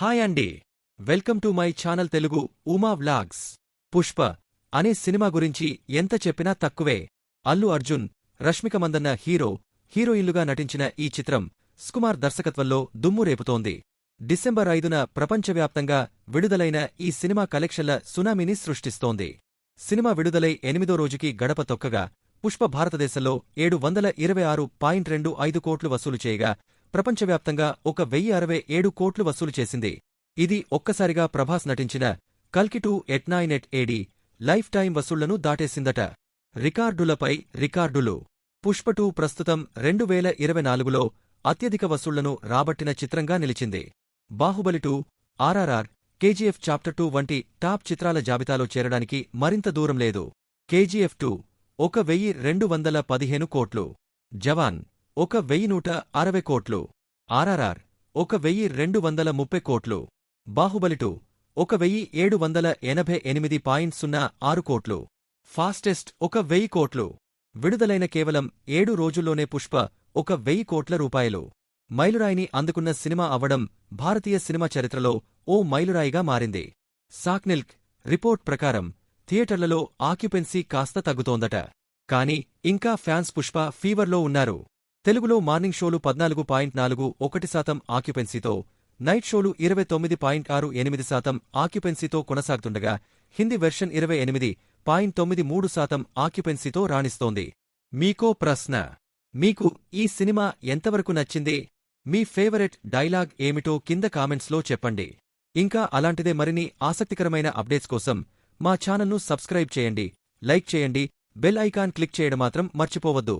Hi అండి. Welcome to my channel Telugu Uma vlogs. Pushpa అనే cinema గురించి ఎంత చెప్పినా తక్కువే. అల్లు అర్జున్ రష్మిక మందన్న హీరో హీరోయిన్లుగా నటించిన ఈ చిత్రం సుకుమార్ దర్శకత్వంలో దుమ్ము రేపుతోంది. డిసెంబర్ ఐదున ప్రపంచవ్యాప్తంగా విడుదలైన ఈ సినిమా కలెక్షన్ల సునామీని సృష్టిస్తోంది. సినిమా విడుదలై ఎనిమిదో రోజుకి గడప తొక్కగా పుష్ప భారతదేశంలో ఏడు వందల ఇరవై ఆరు పాయింట్ రెండు ఐదు కోట్లు వసూలు చేయగా ప్రపంచవ్యాప్తంగా ఒక వెయ్యి అరవై ఏడు కోట్లు వసూలు చేసింది. ఇది ఒక్కసారిగా ప్రభాస్ నటించిన కల్కి two eight nine eight AD lifetime వసూళ్ళను దాటేసిందట. రికార్డులపై రికార్డులు. పుష్ప టూ ప్రస్తుతం రెండు వేల ఇరవై నాలుగులో అత్యధిక వసూళ్ళను రాబట్టిన చిత్రంగా నిలిచింది. Baahubali two RRR KGF chapter two వంటి టాప్ చిత్రాల జాబితాలో చేరడానికి మరింత దూరం లేదు. కేజీఎఫ్ టూ ఒక వెయ్యి రెండు వందల పదిహేను కోట్లు. జవాన్ ఒక వెయ్యి నూట అరవై కోట్లు. ఆర్ఆర్ఆర్ ఒక వెయ్యి రెండు వందల ముప్పై కోట్లు. బాహుబలిటు ఒక వెయ్యి ఏడు వందల ఎనభై ఎనిమిది పాయింట్ సున్నా ఆరు కోట్లు. ఫాస్టెస్ట్ ఒక వెయ్యి కోట్లు. విడుదలైన కేవలం ఏడు రోజుల్లోనే పుష్ప ఒక వెయ్యి కోట్ల రూపాయలు. మైలురాయిని అందుకున్న సినిమా అవ్వడం భారతీయ సినిమా చరిత్రలో ఓ మైలురాయిగా మారింది. సాక్నిల్క్ రిపోర్ట్ ప్రకారం థియేటర్లలో ఆక్యుపెన్సీ కాస్త తగ్గుతోందట. కాని ఇంకా ఫ్యాన్స్ పుష్ప ఫీవర్లో ఉన్నారు. తెలుగులో మార్నింగ్ షోలు పద్నాలుగు పాయింట్ నాలుగు ఒకటి శాతం ఆక్యుపెన్సీతో నైట్ షోలు ఇరవై తొమ్మిది పాయింట్ ఆరు ఎనిమిది శాతం ఆక్యుపెన్సీతో కొనసాగుతుండగా హిందీ వెర్షన్ ఇరవై ఎనిమిది పాయింట్ తొమ్మిది మూడు శాతం ఆక్యుపెన్సీతో రాణిస్తోంది. మీకో ప్రశ్న. మీకు ఈ సినిమా ఎంతవరకు నచ్చింది? మీ ఫేవరెట్ డైలాగ్ ఏమిటో కింద కామెంట్స్లో చెప్పండి. ఇంకా అలాంటిదే మరిన్ని ఆసక్తికరమైన అప్డేట్స్ కోసం మా ఛానల్ను సబ్స్క్రైబ్ చేయండి లైక్ చేయండి బెల్ ఐకాన్ క్లిక్ చేయడం మాత్రం మర్చిపోవద్దు.